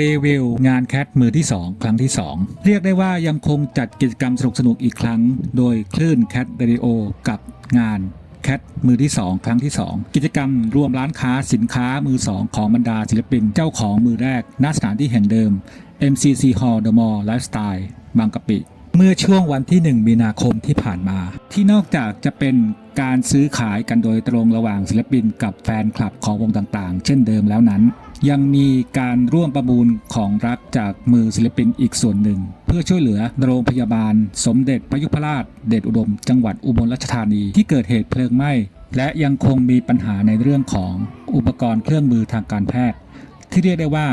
รีวิวงานแคทมือที่ 2 ครั้งที่ 2 เรียกได้ว่ายังคงจัดกิจกรรมสนุกๆอีกครั้ง โดยคลื่นแคทเรดิโอกับงานแคทมือที่ 2 ครั้งที่ 2 กิจกรรมรวมร้านค้าสินค้ามือ 2 ของบรรดาศิลปินเจ้าของมือแรกณสถานที่แห่งเดิม MCC Hall The Mall Lifestyle บางกะปิ เมื่อช่วงวันที่ 1 มีนาคมที่ผ่านมา ที่นอกจากจะเป็นการซื้อขายกันโดยตรงระหว่างศิลปินกับแฟนคลับของวงต่างๆ เช่นเดิมแล้วนั้น ยังมีการร่วมประมูลของรักจากมือศิลปินอีกส่วนหนึ่ง เพื่อช่วยเหลือโรงพยาบาล สมเด็จพระยุพราช เดชอุดม จังหวัดอุบลราชธานีที่เกิดเหตุเพลิงไหม้ และยังคงมีปัญหาในเรื่องของอุปกรณ์เครื่องมือทางการแพทย์ ที่เรียกได้ว่า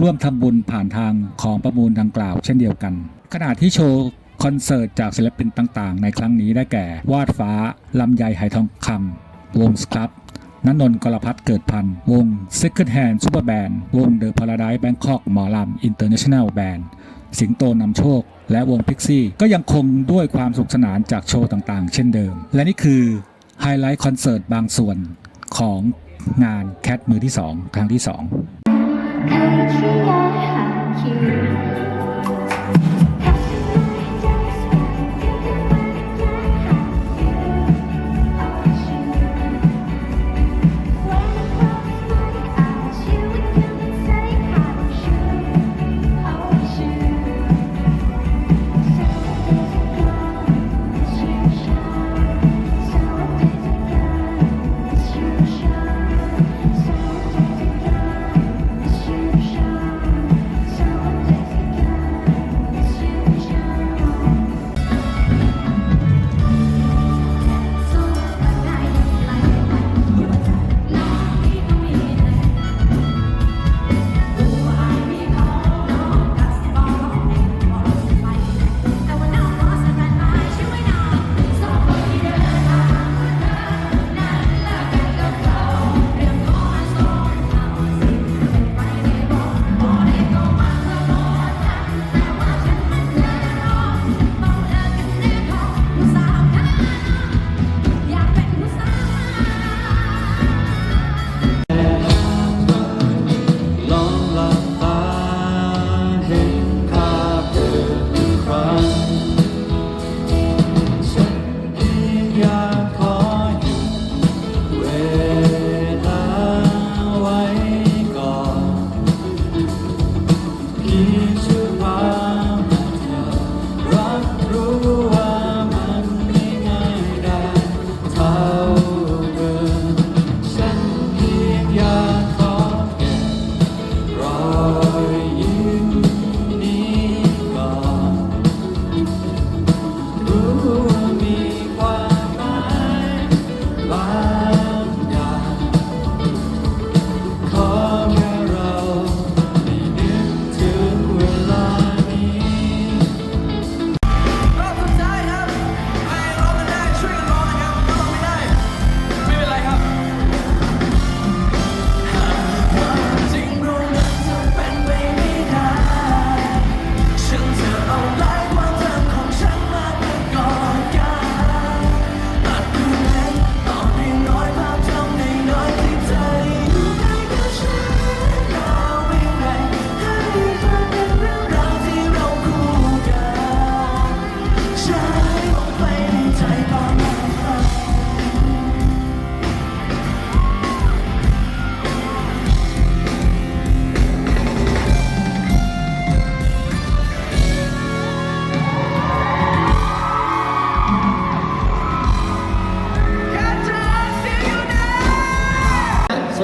ร่วมทำบุญผ่านทางของประมูลดังกล่าว เช่นเดียวกัน ขณะที่โชว์คอนเสิร์ตจากศิลปินต่างๆ ในครั้งนี้ได้แก่ วาดฟ้าลำไยไหทองคำวงสครับ นนนท์กรพัฒน์เกิดพันธ์วง Second Hand Super Band วง The Paradise Bangkok หมอลำ International Band สิงโตนำโชค และวงพิกซี่ก็ยังคงด้วยความสนุกสนานจากโชว์ต่างๆ เช่นเดิม และนี่คือไฮไลท์คอนเสิร์ตบางส่วนของงานแคทมือที่ 2 ครั้งที่ 2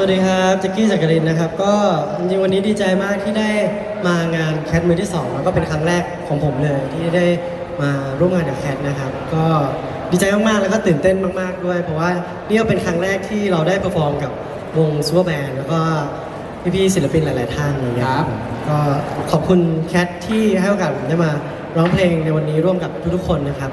วัสดีครับแจ็กกี้จักรินนะครับ ก็จริงๆวันนี้ดีใจมากที่ได้มางานแคทมือที่ 2 แล้วก็เป็นครั้งแรกของผมเลย ที่ได้มาร่วมงานกับแคทนะครับ ก็ดีใจมากๆแล้วก็ตื่นเต้นมากๆด้วย เพราะว่านี่ก็เป็นครั้งแรกที่เราได้เปอร์ฟอร์มกับวงซูเปอร์แบนด์แล้วก็พี่ๆศิลปินหลายๆท่านอย่างเงี้ยครับ ก็ขอบคุณแคทที่ให้โอกาสผมได้มาร้องเพลงในวันนี้ร่วมกับทุกๆคนนะครับ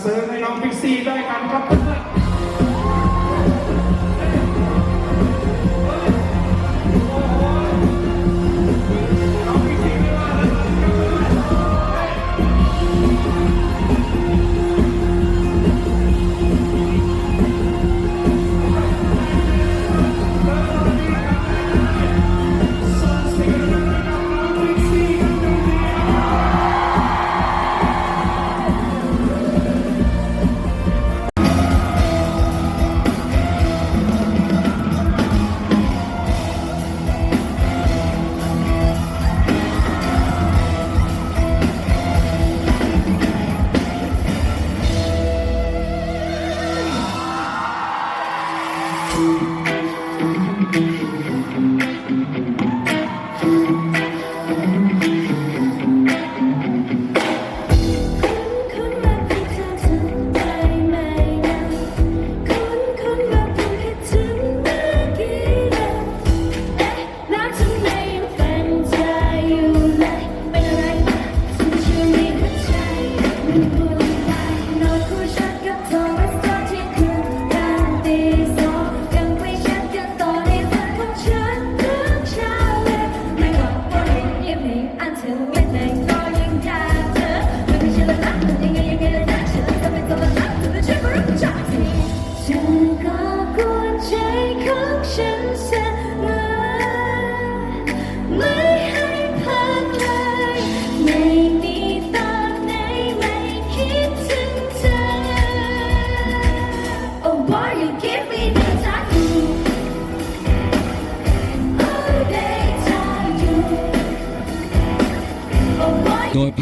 เสริมให้น้องพิกซี่ได้กันครับเพื่อน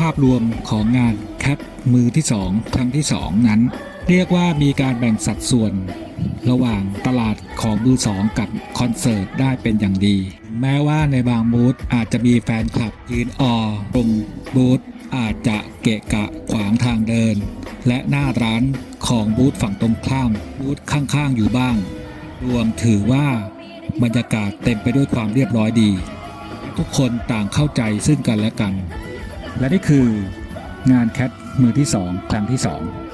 าพรวมของงานแคทมือที่ 2 ครั้งที่ 2 นั้น เรียกว่ามีการแบ่งสัดส่วน ระหว่างตลาดของมือ2กับคอนเสิร์ตได้เป็นอย่างดี แม้ว่าในบางบูธอาจจะมีแฟนคลับยืนออตรงบูธอาจจะเกะกะขวางทางเดิน และหน้าร้านของบูธฝั่งตรงข้ามบูธข้างๆอยู่บ้าง รวมถือว่าบรรยากาศเต็มไปด้วยความเรียบร้อยดี ทุกคนต่างเข้าใจซึ่งกันและกัน และนี่คืองานแคทมือที่ 2 ครั้งที่ 2